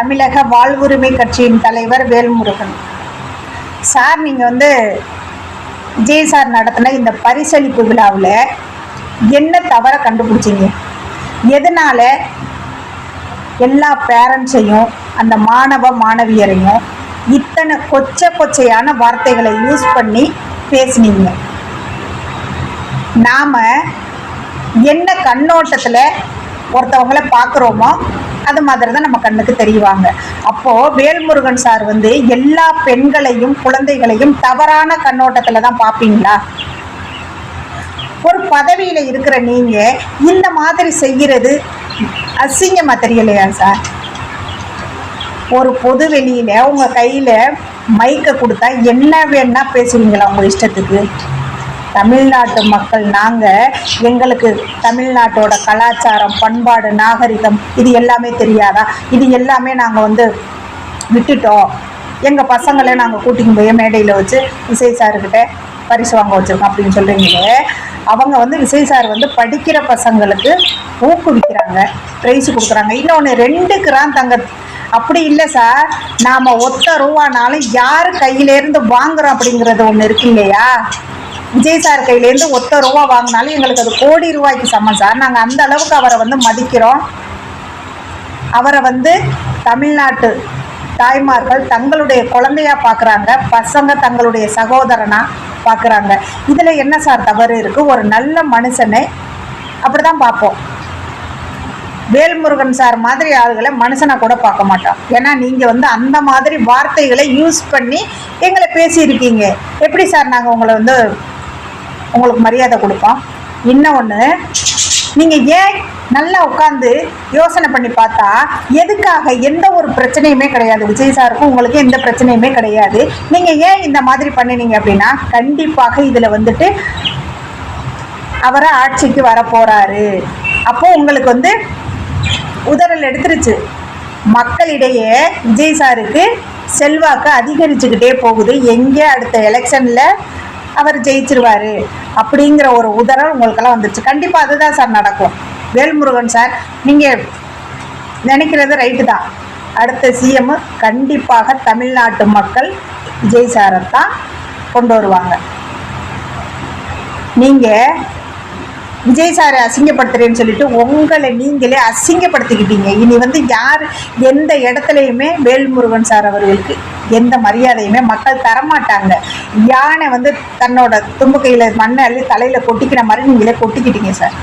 தமிழக வாழ்வுரிமை கட்சியின் தலைவர் வேல்முருகன். சார் நீங்கள் வந்து விஜய் சார் நடத்தின இந்த பரிசளிப்பு விழாவில் என்ன தவற கண்டுபிடிச்சீங்க? எதனால எல்லா பேரண்ட்ஸையும் அந்த மாணவ மாணவியரையும் இத்தனை கொச்சை கொச்சையான வார்த்தைகளை யூஸ் பண்ணி பேசுனீங்க? நாம் என்ன கண்ணோட்டத்தில் ஒருத்தவங்கள பார்க்குறோமோ அது மாதிரி தான் நம்ம கண்ணுக்கு தெரிவாங்க அப்போ வேல்முருகன் சார் வந்து எல்லா பெண்களையும் குழந்தைகளையும் தவறான கண்ணோட்டத்துல தான் பார்ப்பீங்களா ஒரு பதவியில் இருக்கிற நீங்கள் இந்த மாதிரி செய்கிறது அசிங்கமாக தெரியலையா சார். ஒரு பொது வெளியில் உங்கள் கையில் மைக்கை கொடுத்தா என்ன வேணா பேசுவீங்களா உங்கள் இஷ்டத்துக்கு? தமிழ்நாட்டு மக்கள் நாங்கள் எங்களுக்கு தமிழ்நாட்டோட கலாச்சாரம் பண்பாடு நாகரிகம் இது எல்லாமே தெரியாதா? இது எல்லாமே நாங்கள் வந்து விட்டுட்டோம். எங்கள் பசங்களை நாங்கள் கூட்டிங்க போய் மேடையில் வச்சு விஜய் சாருக்கிட்ட பரிசு வாங்க வச்சுருக்கோம் அப்படின்னு சொல்கிறீங்களே அவங்க வந்து விஜய் சார் வந்து படிக்கிற பசங்களுக்கு ஊக்குவிக்கிறாங்க ப்ரைஸ் கொடுக்குறாங்க. இன்னொன்று ரெண்டு கிராம் தங்க அப்படி இல்லை சார் நாம் ஒத்த ரூபானாலும் யார் கையிலேருந்து வாங்குறோம் அப்படிங்கிறது ஒன்று இருக்கு இல்லையா? விஜய் சார் கையிலேருந்து ஒத்த ரூபா வாங்கினாலும் எங்களுக்கு அது கோடி ரூபாய்க்கு சமம் சார். நாங்கள் அந்த அளவுக்கு அவரை வந்து மதிக்கிறோம். அவரை வந்து தமிழ்நாட்டு தாய்மார்கள் தங்களுடைய குழந்தையா பார்க்குறாங்க பசங்க தங்களுடைய சகோதரனா பார்க்குறாங்க இதில் என்ன சார் தவறு இருக்குது ஒரு நல்ல மனுஷனை அப்படி தான் பார்ப்போம். வேல்முருகன் சார் மாதிரி ஆளுகளை மனுஷனை கூட பார்க்க மாட்டோம். ஏன்னா நீங்கள் வந்து அந்த மாதிரி வார்த்தைகளை யூஸ் பண்ணி எங்களை பேசியிருக்கீங்க. எப்படி சார் நாங்கள் உங்களை வந்து உங்களுக்கு மரியாதை கொடுப்போம். இன்னும் ஒன்று நீங்கள் ஏன் நல்லா உட்காந்து யோசனை பண்ணி பார்த்தா எதுக்காக எந்த ஒரு பிரச்சனையுமே கிடையாது. விஜய் சாருக்கும் உங்களுக்கு எந்த பிரச்சனையுமே கிடையாது. நீங்கள் ஏன் இந்த மாதிரி பண்ணினீங்க அப்படின்னா கண்டிப்பாக இதில் வந்துட்டு அவரை ஆட்சிக்கு வர போகிறாரு அப்போது உங்களுக்கு வந்து உதறல் எடுத்துருச்சு. மக்களிடையே விஜய் சாருக்கு செல்வாக்கு அதிகரிச்சுக்கிட்டே போகுது. எங்கே அடுத்த எலெக்ஷனில் அவர் ஜெயிச்சிருவாரு அப்படிங்கிற ஒரு உதறல் உங்களுக்கெல்லாம் வந்துருச்சு. கண்டிப்பாக அதுதான் சார் நடக்கும். வேல்முருகன் சார் நீங்கள் நினைக்கிறது ரைட்டு தான். அடுத்த சிஎம் கண்டிப்பாக தமிழ்நாட்டு மக்கள் விஜய் சாரை தான் கொண்டு வருவாங்க. நீங்கள் விஜய் சாரை அசிங்கப்படுத்துறேன்னு சொல்லிட்டு உங்களை நீங்களே அசிங்கப்படுத்திக்கிட்டீங்க. இனி வந்து யார் எந்த இடத்துலையுமே வேல்முருகன் சார் அவர்களுக்கு எந்த மரியாதையுமே மக்கள் தரமாட்டாங்க. யானை வந்து தன்னோட தும்பு கையில் மண்ணை அள்ளி தலையில் கொட்டிக்கிற மாதிரி நீங்களே கொட்டிக்கிட்டீங்க சார்.